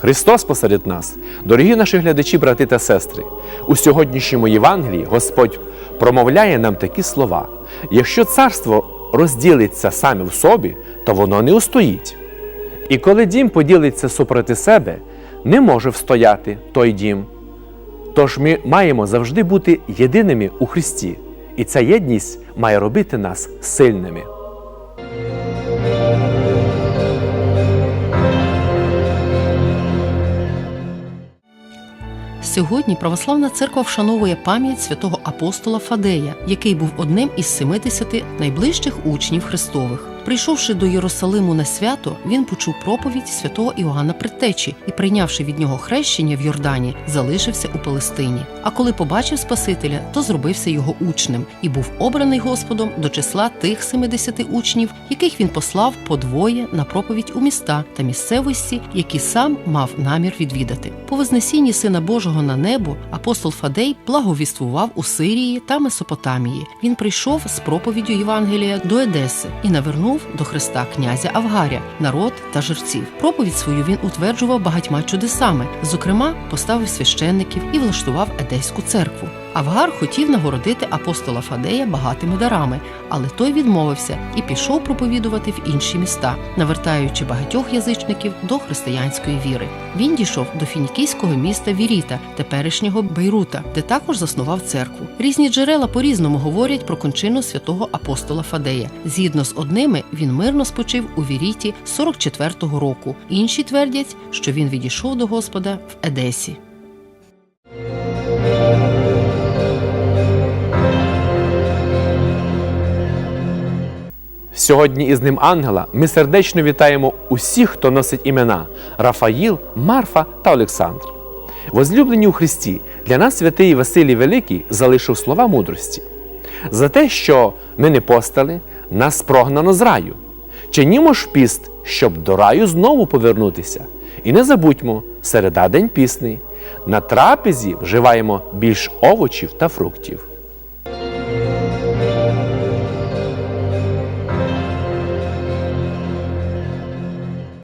Христос посеред нас, дорогі наші глядачі, брати та сестри, у сьогоднішньому Євангелії Господь промовляє нам такі слова: якщо царство розділиться саме в собі, то воно не устоїть. І коли дім поділиться супроти себе, не може встояти той дім. Тож ми маємо завжди бути єдиними у Христі, і ця єдність має робити нас сильними. Сьогодні православна церква вшановує пам'ять святого апостола Фадея, який був одним із 70 найближчих учнів Христових. Прийшовши до Єрусалиму на свято, він почув проповідь святого Іоанна Предтечі і, прийнявши від нього хрещення в Йордані, залишився у Палестині. А коли побачив Спасителя, то зробився його учнем і був обраний Господом до числа тих 70 учнів, яких він послав подвоє на проповідь у міста та місцевості, які сам мав намір відвідати. По Вознесінні Сина Божого на небо апостол Фадей благовіствував у Сирії та Месопотамії. Він прийшов з проповіддю Євангелія до Едеси і навернув до Христа князя Авгаря, народ та жерців. Проповідь свою він утверджував багатьма чудесами. Зокрема, поставив священників і влаштував Едеську церкву. Авгар хотів нагородити апостола Фадея багатими дарами, але той відмовився і пішов проповідувати в інші міста, навертаючи багатьох язичників до християнської віри. Він дійшов до фінікійського міста Віріта, теперішнього Бейрута, де також заснував церкву. Різні джерела по-різному говорять про кончину святого апостола Фадея. Згідно з одними, він мирно спочив у Віріті 44-го року. Інші твердять, що він відійшов до Господа в Едесі. Сьогодні із ним ангела ми сердечно вітаємо усіх, хто носить імена Рафаїл, Марфа та Олександр. Возлюблені у Христі, для нас святий Василій Великий залишив слова мудрості. За те, що ми не постали, нас прогнано з раю. Чинімо ж піст, щоб до раю знову повернутися. І не забудьмо, середа день пісний. На трапезі вживаємо більш овочів та фруктів.